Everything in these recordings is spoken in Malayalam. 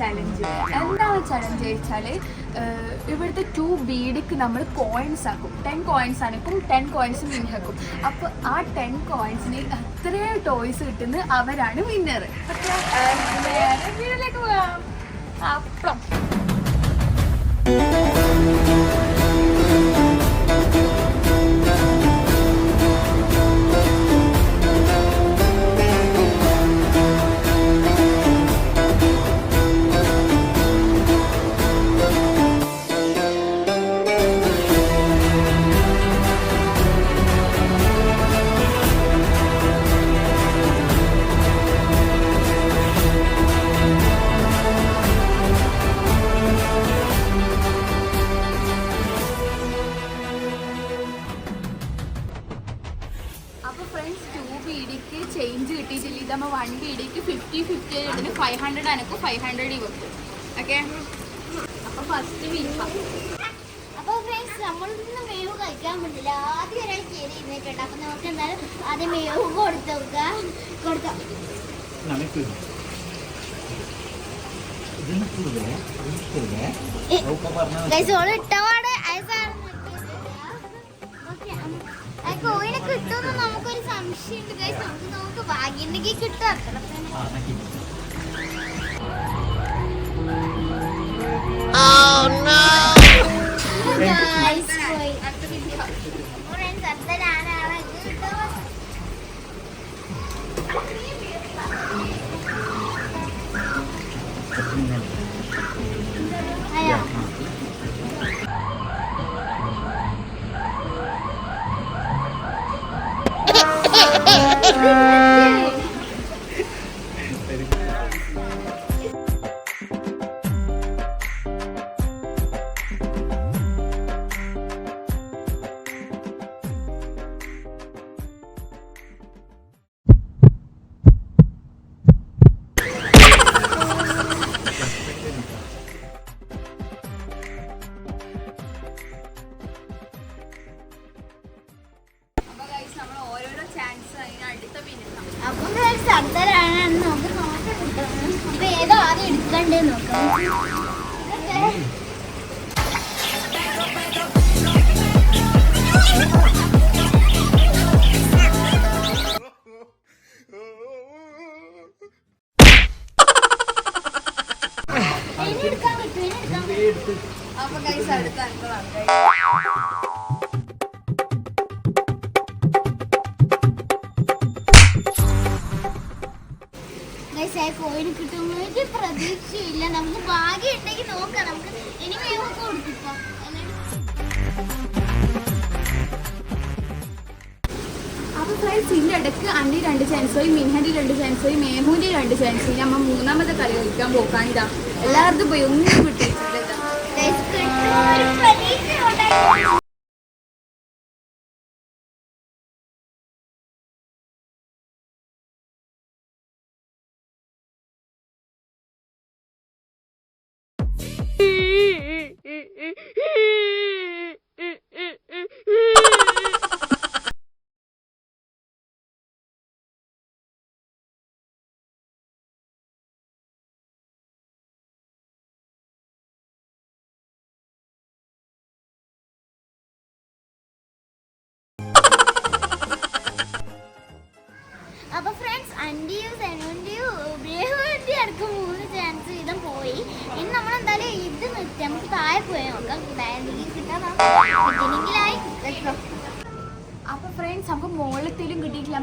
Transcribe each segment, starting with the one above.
ചലഞ്ച് എന്താണ് ചലഞ്ച് വെച്ചാൽ ഇവിടുത്തെ ടു ബീഡിക്ക് നമ്മൾ കോയിൻസ് ആക്കും. ടെൻ കോയിൻസ് ആണ്. ഇപ്പം ടെൻ കോയിൻസ് വിന്നർക്കും അപ്പോൾ ആ ടെൻ കോയിൻസിന് എത്രയോ ടോയ്സ് കിട്ടുന്ന അവരാണ് വിന്നർ വീട്ടിലേക്ക് പോകാം. അപ്പൊ ഫിഫ്റ്റി ഫിഫ്റ്റി ഇതിന് ഫൈവ് ഹൺഡ്രഡ് അനക്കും ഫൈവ് ഹൺഡ്രഡ് ഇവർക്ക്. ഓക്കെ അപ്പൊ ഫസ്റ്റ് ബീഫ അപ്പോൾ ഫ്രണ്ട്സ് നമ്മളൊന്നും മേവ് കഴിക്കാൻ പറ്റില്ല. ആദ്യം ഒരാൾ കയറി ഇരുന്നിട്ടുണ്ട്. അപ്പം നമുക്ക് എന്തായാലും ആദ്യം മേവ് കൊടുത്തു നോക്കാം. കൊടുത്തോ. ഇട്ടവാട് ഐസാർ കോയിന് കിട്ടുമെന്ന് നമുക്കൊരു സംശയമുണ്ട്. ഗൈസ് നമുക്ക് നമുക്ക് ഭാഗ്യമുണ്ടെങ്കിൽ കിട്ടും. അത്ര തന്നെ. Ha ha ha! അടുത്തൊരാളാണ് നമുക്ക് നോക്കാം. കിട്ടുന്നത്. അപ്പൊ ഏതോ ആദ്യം എടുക്കണ്ടേ നോക്കാം. അപ്പൊ ഗൈസ് അടുത്ത അടുത്തതാണ് കോയിന് കിട്ടുമെന്ന് ഒരു പ്രതീക്ഷയില്ല നമുക്ക് ഭാഗ്യം ഉണ്ടെങ്കിൽ നോക്കാം. നമുക്ക് ഇനി വേഗം കൊടുത്തിപ്പോ അപ്പൊ ഫ്രണ്ട്സ് ഇതിന്റെ ഇടയ്ക്ക് രണ്ട് ചാൻസ് പോയി മിൻഹന്റെ രണ്ട് ചാൻസ് പോയി മേഹുവിന്റെ രണ്ട് ചാൻസ് പോയി. നമ്മ മൂന്നാമത്തെ കളി കളിക്കാൻ പോക്കാണിതാ എല്ലാവർക്കും പോയി. ഒന്നും ഗൈസ്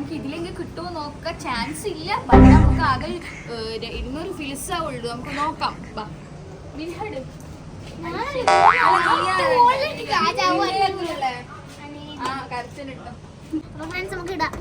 നമുക്ക് ഇതിലെങ്കിൽ കിട്ടുമോ നോക്കാൻ ചാൻസ് ഇല്ല. പക്ഷെ നമുക്ക് ആകെ ഇരുന്നൂറ് ഫിൽസ് ഉള്ളൂ. നമുക്ക് നോക്കാം. മിൻഹട് നമുക്ക് ഇടാം.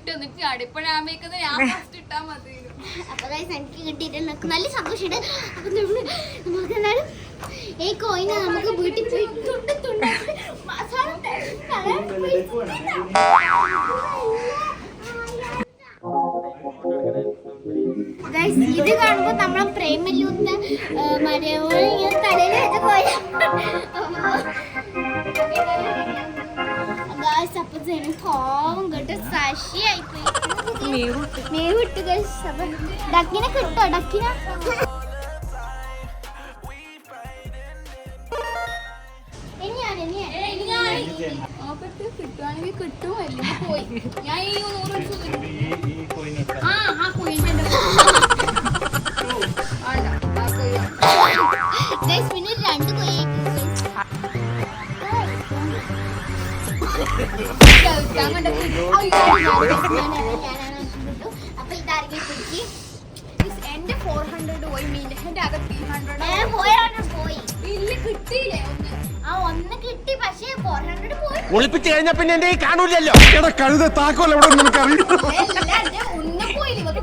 ഇട്ട് എന്നിട്ട് അടുപ്പഴാൻ വെക്കുന്നത് ഞാൻ ഫസ്റ്റ് ഇട്ടാ മതി അപ്പൊ എനിക്ക് കിട്ടിയിട്ടുണ്ട് നല്ല സന്തോഷമുണ്ട് അപ്പൊ നമ്മൾ നമുക്ക് ഈ കോയിനെ നമുക്ക് വീട്ടിൽ പോയി തുണ്ട് ഇത് കാണുമ്പോ നമ്മളെ പ്രേമലൂത്ത മരയോട് ഇങ്ങനെ തലയിൽ വെച്ച് പോയ അപ്പൊ പോയി മേവ് ഇട്ട് അപ്പൊ ഡക്കിനെ കിട്ടോ ഡക്കിനെ കിട്ടുവാണെങ്കിൽ കിട്ടും അല്ലെങ്കിൽ പോയി ഞാൻ ഈ നൂറ്. ആ ആ കുയിന്റെ ഗൈസ് പിന്നെ രണ്ട് കൊയ്യ അപ്പൊ ഇതാരെങ്കിലും പിടിക്ക് എന്റെ ഫോർ ഹൺഡ്രഡ് പോയി മീന്റെ അകത്ത് ത്രീ ഹൺഡ്രഡ് ഞാൻ പോയാണ് പോയി ഇല്ല കിട്ടിയില്ലേ ഒന്ന് ആ ഒന്ന് കിട്ടി പക്ഷേ ഫോർ ഹൺഡ്രഡ് പോയി ഒളിപ്പിച്ചു കഴിഞ്ഞാ പിന്നെ എന്റെ കാണൂലല്ലോ. എടാ കഴുത താക്കോൽ എവിടെ നിനക്കറിയില്ല അല്ല, നാല് ഒന്നും പോയില്ല ഇവർക്ക്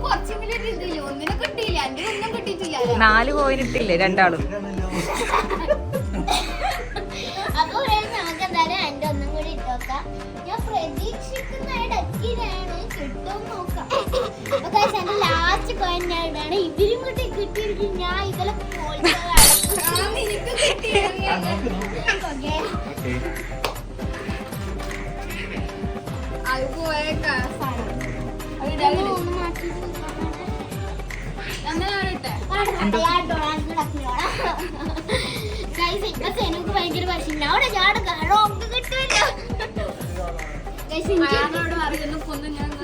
ആവട്ടെ ഗൈസ് ഇപ്പൊ സെനുക്ക് ഭയങ്കര പശില്ല അവിടെ ചാടുക കിട്ടില്ല എനിക്ക് പറയുന്നു കൊന്ന് ഞാൻ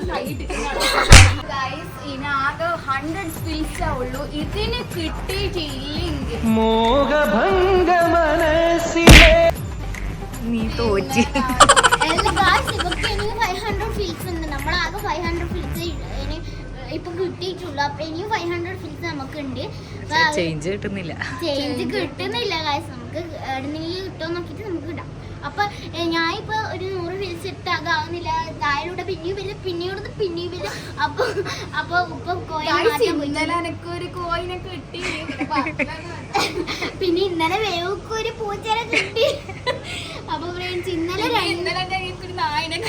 ഇതിനാകെ ഹൺഡ്രഡ് സ്പിൽസേ ഉള്ളൂ ഇതിന് കിട്ടിയിട്ടില്ലെങ്കിൽ മോഹഭംഗ മനസ്സിലെ നീ തോറ്റി ഇപ്പൊ കിട്ടിയിട്ടുള്ളൂ അപ്പൊ ഇനിയും ഫൈവ് ഹൺഡ്രഡ് ഫിൽസ് നമുക്കുണ്ട് ചേഞ്ച് കിട്ടുന്നില്ല. ചേഞ്ച് കിട്ടുന്നില്ല ഗായ്സ് നമുക്ക് എവിടെന്നെങ്കിലും കിട്ടുമോ നോക്കിയിട്ട് നമുക്ക് ഇടാം അപ്പൊ ഞാൻ ഇപ്പൊ ഒരു നൂറ് ഫിൽസ് ഇട്ടാകാവുന്നില്ല താഴെ പിന്നെയും വരും പിന്നെയും ഇടുന്നു പിന്നെയും വരും. അപ്പൊ അപ്പൊ ഇപ്പൊ. ഒരു കോയിനെ കിട്ടി. പിന്നെ ഇന്നലെ വേവക്ക് ഒരു പൂച്ചനെ കിട്ടി. അപ്പൊ ഫ്രണ്ട്സ് ഇന്നലെ ഇന്നലെ ഒരു നായനെ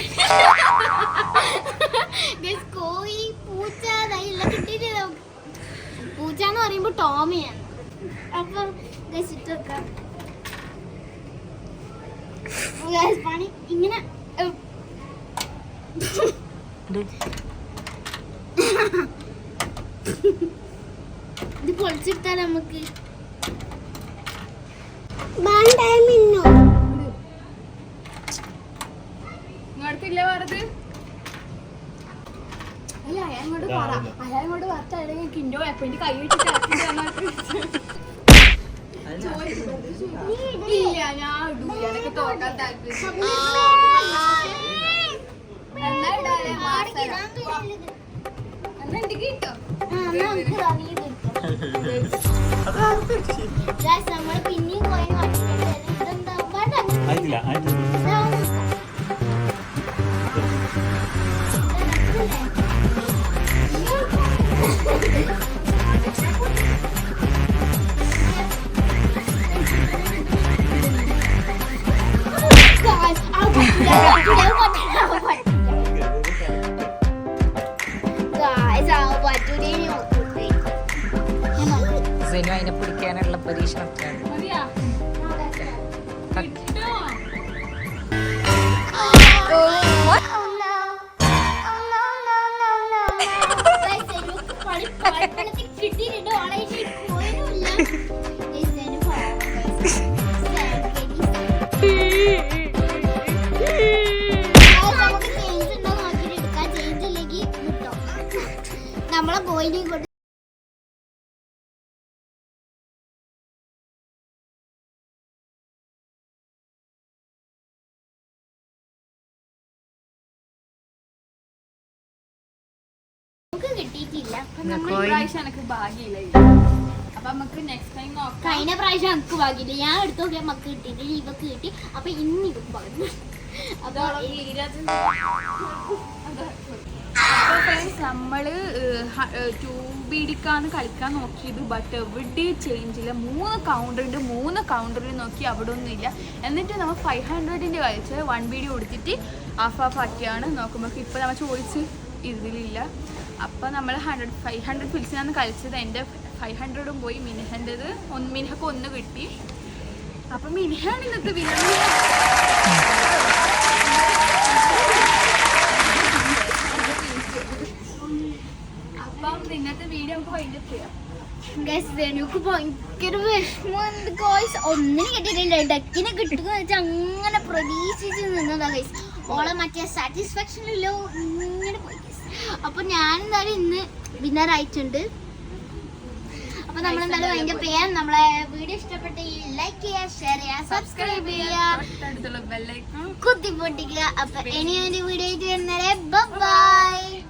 Guys, പൂച്ച അതെല്ലാം കിട്ടിയിട്ട് നമുക്ക്? പൂച്ച എന്ന് പറയുമ്പോ ടോമിയാണ്. അപ്പൊ ഇട്ട് വെക്കാം. Guys, പണി ഇങ്ങനെ. ഇത് പൊളിച്ചെടുത്താൽ നമുക്ക്. ഇങ്ങോട്ടില്ല പറഞ്ഞത് അല്ല അയാളോട് പറ. അയാളോട് പറഞ്ഞ അല്ലെങ്കിൽ കിൻഡോ അപ്പൊ കൈ വെച്ചിട്ട് ഇല്ല ഞാൻ ഇടൂല എനിക്ക് തോക്കാൻ താല്പര്യം എന്നാ മാസം. എന്നാ എനിക്ക് കിട്ടോ? നമ്മൾ പിന്നെയും പോയി ആയിട്ടില്ല ആയിട്ടില്ല. കഴിഞ്ഞ പ്രാവശ്യം എനിക്ക് ഭാഗ്യമില്ല. ഞാൻ എടുത്തു നോക്കിയ മക്ക് കിട്ടിയിട്ട് ഇവക്ക് കിട്ടി. അപ്പൊ ഇന്ന് ഇവക്ക് ഭാഗ്യം ടൂബിടിക്കാന്ന് ടൂ ബീഡിക്കാന്ന് കളിക്കാൻ നോക്കിയത് ബട്ട് എവിടെ ചേഞ്ച് ഇല്ല. മൂന്ന് കൗണ്ടറുണ്ട് മൂന്ന് കൗണ്ടറിൽ നോക്കി അവിടെ ഒന്നുമില്ല എന്നിട്ട് നമ്മൾ ഫൈവ് ഹൺഡ്രഡിന്റെ കളിച്ച് വൺ ബീഡി കൊടുത്തിട്ട് ഹാഫ് ഹാഫ് ആക്കിയാണ് നോക്കുമ്പോൾ ഇപ്പോൾ നമ്മൾ ചോദിച്ച് ഇതിലില്ല. അപ്പോൾ നമ്മൾ ഹൺഡ്രഡ് ഫൈവ് ഹൺഡ്രഡ് ഫിൽസിനാണ് കളിച്ചത് എന്റെ ഫൈവ് ഹൺഡ്രഡും പോയി. മിനിഹന്റെത് ഒന്ന് മിനിഹക്ക് ഒന്ന് കിട്ടി. അപ്പം മിനിഹാണ് ഇന്നത്തെ വിനോദ അപ്പം ഇന്നത്തെ ഒന്നിനും കിട്ടിയിട്ടില്ല. ഡക്കിനെ കിട്ടുക അങ്ങനെ പ്രതീക്ഷിച്ച് നിന്നതാ ഗൈസ് ഓളെ മറ്റേ സാറ്റിസ്ഫാക്ഷനിലോ ഇങ്ങനെ പോയി. അപ്പൊ ഞാൻ എന്തായാലും ഇന്ന് വിന്നർ ആയിട്ടുണ്ട്. അപ്പൊ നമ്മൾ എന്തായാലും അതിന്റെ പേര് നമ്മളെ വീഡിയോ ഇഷ്ടപ്പെട്ട ലൈക്ക് ചെയ്യുക ഷെയർ ചെയ്യുക സബ്സ്ക്രൈബ് ചെയ്യുക. കുത്തി പൊട്ടിക്കുക അപ്പൊ ഇനി ഒരു വീഡിയോ ആയിട്ട് വരുന്നേരെ ബൈ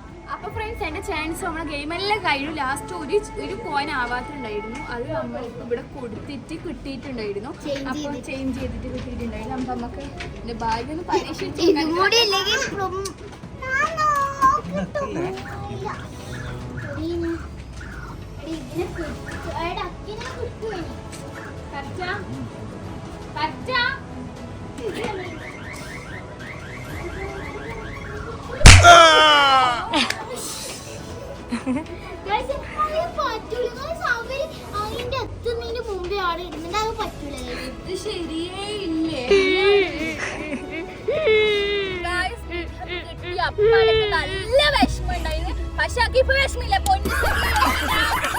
അപ്പൊ ഫ്രണ്ട്സ് എന്റെ ചാൻസ് നമ്മളെ ഗെയിം എല്ലാം കഴിഞ്ഞു. ലാസ്റ്റ് ഒരു ഒരു കോയിൻ ആവാത്തുണ്ടായിരുന്നു. അത് നമ്മൾ ഇവിടെ കൊടുത്തിട്ട് കിട്ടിയിട്ടുണ്ടായിരുന്നു. അപ്പൊ. ചേഞ്ച് ചെയ്തിട്ട് കിട്ടിയിട്ടുണ്ടായിരുന്നു. അപ്പൊ നമുക്ക് എന്റെ ഭാഗ്യം ഒന്ന് പരീക്ഷിച്ചു നല്ല വിഷമം ഉണ്ടായിരുന്നു. പക്ഷെ ഇപ്പൊ വിഷമില്ല. പൊന്നു.